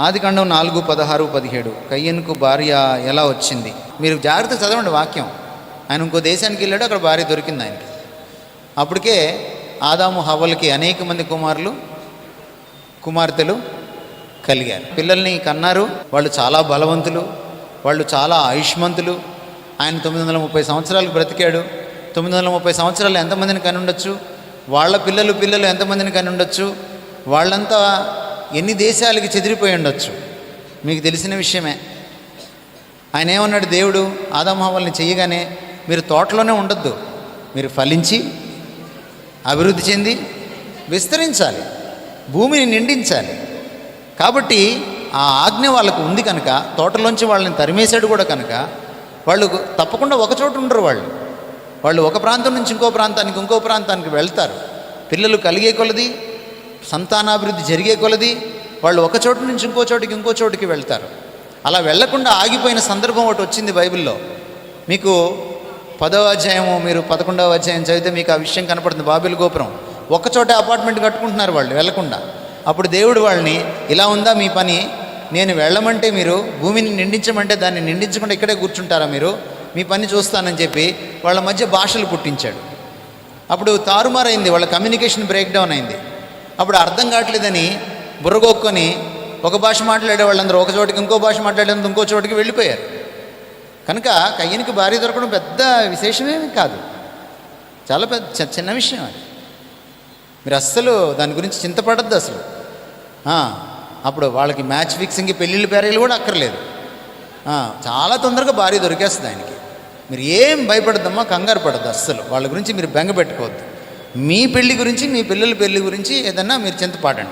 ఆది కాండం నాలుగు పదహారు పదిహేడు. కయ్యన్కు భార్య ఎలా వచ్చింది? మీరు జాగ్రత్త చదవండి వాక్యం. ఆయన ఇంకో దేశానికి వెళ్ళాడు అక్కడ భార్య దొరికింది ఆయనకి. అప్పటికే ఆదాము హవ్వలకి అనేక మంది కుమారులు కుమార్తెలు కలిగారు. పిల్లల్ని కన్నారు. వాళ్ళు చాలా బలవంతులు వాళ్ళు చాలా ఆయుష్మంతులు. ఆయన తొమ్మిది వందల ముప్పై సంవత్సరాలు బ్రతికాడు. తొమ్మిది వందల ముప్పై సంవత్సరాలు ఎంతమందిని కనుండొచ్చు? వాళ్ళ పిల్లలు పిల్లలు ఎంతమందిని కనుండొచ్చు? వాళ్ళంతా ఎన్ని దేశాలకి చెదిరిపోయి ఉండొచ్చు? మీకు తెలిసిన విషయమే. ఆయన ఏమన్నాడు? దేవుడు ఆదామహవల్ని చేయగానే మీరు తోటలోనే ఉండొద్దు. మీరు ఫలించి అభివృద్ధి చెంది విస్తరించాలి. భూమిని నిండించాలి. కాబట్టి ఆ ఆజ్ఞ వాళ్ళకు ఉంది కనుక తోటలోంచి వాళ్ళని తరిమేశాడు కూడా కనుక వాళ్ళు తప్పకుండా ఒక చోటు ఉండరు వాళ్ళు. వాళ్ళు ఒక ప్రాంతం నుంచి ఇంకో ప్రాంతానికి ఇంకో ప్రాంతానికి వెళ్తారు. పిల్లలు కలిగే కొలది సంతానాభివృద్ధి జరిగే కొలది వాళ్ళు ఒక చోటు నుంచి ఇంకో చోటికి ఇంకో చోటికి వెళ్తారు. అలా వెళ్ళకుండా ఆగిపోయిన సందర్భం ఒకటి వచ్చింది బైబిల్లో. మీకు పదవ అధ్యాయము మీరు పదకొండవ అధ్యాయం చదివితే మీకు ఆ విషయం కనపడుతుంది. బాబిల్ గోపురం. ఒకచోట అపార్ట్మెంట్ కట్టుకుంటున్నారు వాళ్ళు వెళ్ళకుండా అప్పుడు దేవుడు వాళ్ళని ఇలా ఉందా మీ పని? నేను వెళ్ళమంటే మీరు భూమిని నిండించమంటే దాన్ని నిండించకుండా ఇక్కడే కూర్చుంటారా మీరు? మీ పని చూస్తానని చెప్పి వాళ్ళ మధ్య భాషలు పుట్టించాడు. అప్పుడు తారుమారైంది వాళ్ళ కమ్యూనికేషన్ బ్రేక్ డౌన్ అయింది. అప్పుడు అర్థం కావట్లేదని బుర్రగొక్కొని ఒక భాష మాట్లాడే వాళ్ళందరూ ఒక చోటికి ఇంకో భాష మాట్లాడేందుకు ఇంకో చోటికి వెళ్ళిపోయారు. కనుక కయ్యనికి భార్య దొరకడం పెద్ద విశేషమేమి కాదు. చాలా పెద్ద చిన్న విషయం అది. మీరు అస్సలు దాని గురించి చింతపడద్దు అసలు. అప్పుడు వాళ్ళకి మ్యాచ్ ఫిక్సింగ్ పెళ్ళిళ్ళ పేరీలు కూడా అక్కర్లేదు. చాలా తొందరగా భార్య దొరికేస్తుంది ఆయనకి. మీరు ఏం భయపడద్దమ్మా కంగారు పడద్దు అస్సలు. వాళ్ళ గురించి మీరు బెంగ పెట్టుకోవద్దు. మీ పెళ్ళి గురించి మీ పిల్లల పెళ్ళి గురించి ఏదన్నా మీరు చింతపాడండి.